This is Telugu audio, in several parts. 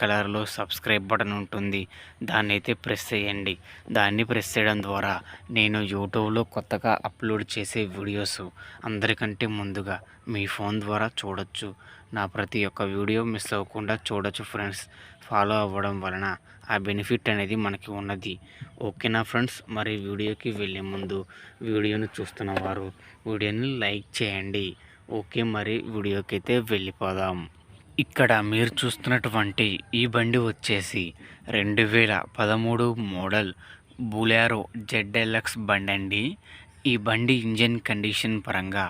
కలర్లో సబ్స్క్రైబ్ బటన్ ఉంటుంది. దాన్ని అయితే ప్రెస్ చేయండి. దాన్ని ప్రెస్ చేయడం ద్వారా నేను యూట్యూబ్లో కొత్తగా అప్లోడ్ చేసే వీడియోస్ అందరికంటే ముందుగా మీ ఫోన్ ద్వారా చూడొచ్చు. నా ప్రతి ఒక్క వీడియో మిస్ అవ్వకుండా చూడొచ్చు ఫ్రెండ్స్. ఫాలో అవ్వడం వలన ఆ బెనిఫిట్ అనేది మనకి ఉన్నది. ఓకేనా ఫ్రెండ్స్? మరి వీడియోకి వెళ్ళే ముందు వీడియోను చూస్తున్న వారు వీడియోని లైక్ చేయండి. ఓకే మరి వీడియోకి అయితే వెళ్ళిపోదాం. ఇక్కడ మీరు చూస్తున్నటువంటి ఈ బండి వచ్చేసి రెండు వేల పదమూడు మోడల్ బులారో జెడ్ఎల్ఎక్స్ బండి అండి. ఈ బండి ఇంజన్ కండిషన్ పరంగా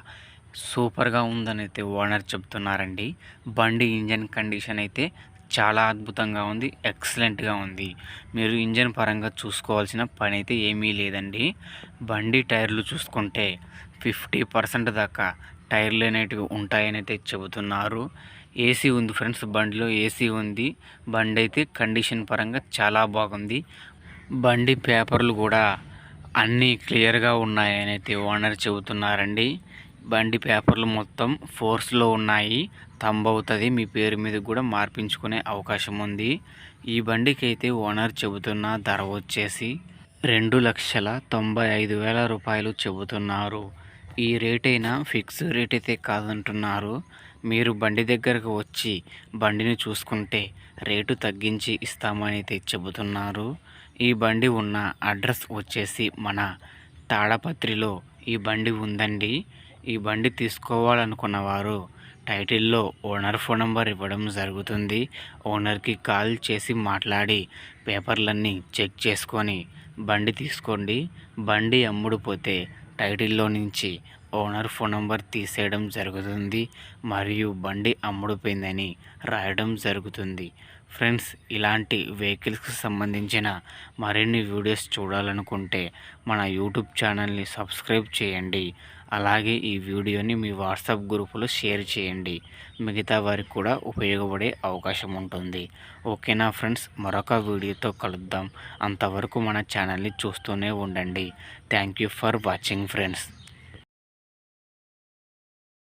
సూపర్గా ఉందని అయితే ఓనర్ చెప్తున్నారండి. బండి ఇంజన్ కండిషన్ అయితే చాలా అద్భుతంగా ఉంది ఎక్సలెంట్గా ఉంది. మీరు ఇంజన్ పరంగా చూసుకోవాల్సిన పని అయితే ఏమీ లేదండి. బండి టైర్లు చూసుకుంటే ఫిఫ్టీ పర్సెంట్ దాకా టైర్లు అనేటివి ఉంటాయని అయితే చెబుతున్నారు. ఏసీ ఉంది ఫ్రెండ్స్ బండిలో ఏసీ ఉంది. బండి అయితే కండిషన్ పరంగా చాలా బాగుంది. బండి పేపర్లు కూడా అన్నీ క్లియర్గా ఉన్నాయని అయితే ఓనర్ చెబుతున్నారండి. బండి పేపర్లు మొత్తం ఫోర్స్లో ఉన్నాయి. తంబవుతుంది. మీ పేరు మీద కూడా మార్పించుకునే అవకాశం ఉంది. ఈ బండికి అయితే ఓనర్ చెబుతున్న ధర వచ్చేసి రెండు లక్షల తొంభై ఐదు వేల రూపాయలు చెబుతున్నారు. ఈ రేట్ అయినా ఫిక్స్ రేట్ అయితే కాదంటున్నారు. మీరు బండి దగ్గరకు వచ్చి బండిని చూసుకుంటే రేటు తగ్గించి ఇస్తామని అయితే చెబుతున్నారు. ఈ బండి ఉన్న అడ్రస్ వచ్చేసి మన తాడపత్రిలో ఈ బండి ఉందండి. ఈ బండి తీసుకోవాలనుకున్న వారు టైటిల్లో ఓనర్ ఫోన్ నెంబర్ ఇవ్వడం జరుగుతుంది. ఓనర్కి కాల్ చేసి మాట్లాడి పేపర్లన్నీ చెక్ చేసుకొని బండి తీసుకోండి. బండి అమ్ముడుపోతే టైటిల్లో నుంచి ఓనర్ ఫోన్ నెంబర్ తీసేయడం జరుగుతుంది మరియు బండి అమ్ముడుపోయిందని రాయడం జరుగుతుంది. ఫ్రెండ్స్ ఇలాంటి వెహికల్స్కి సంబంధించిన మరిన్ని వీడియోస్ చూడాలనుకుంటే మన యూట్యూబ్ ఛానల్ని సబ్స్క్రైబ్ చేయండి. అలాగే ఈ వీడియోని మీ వాట్సాప్ గ్రూపులో షేర్ చేయండి. మిగతా వారికి కూడా ఉపయోగపడే అవకాశం ఉంటుంది. ఓకేనా ఫ్రెండ్స్? మరొక వీడియోతో కలుద్దాం. అంతవరకు మన ఛానల్ని చూస్తూనే ఉండండి. Thank you for watching friends.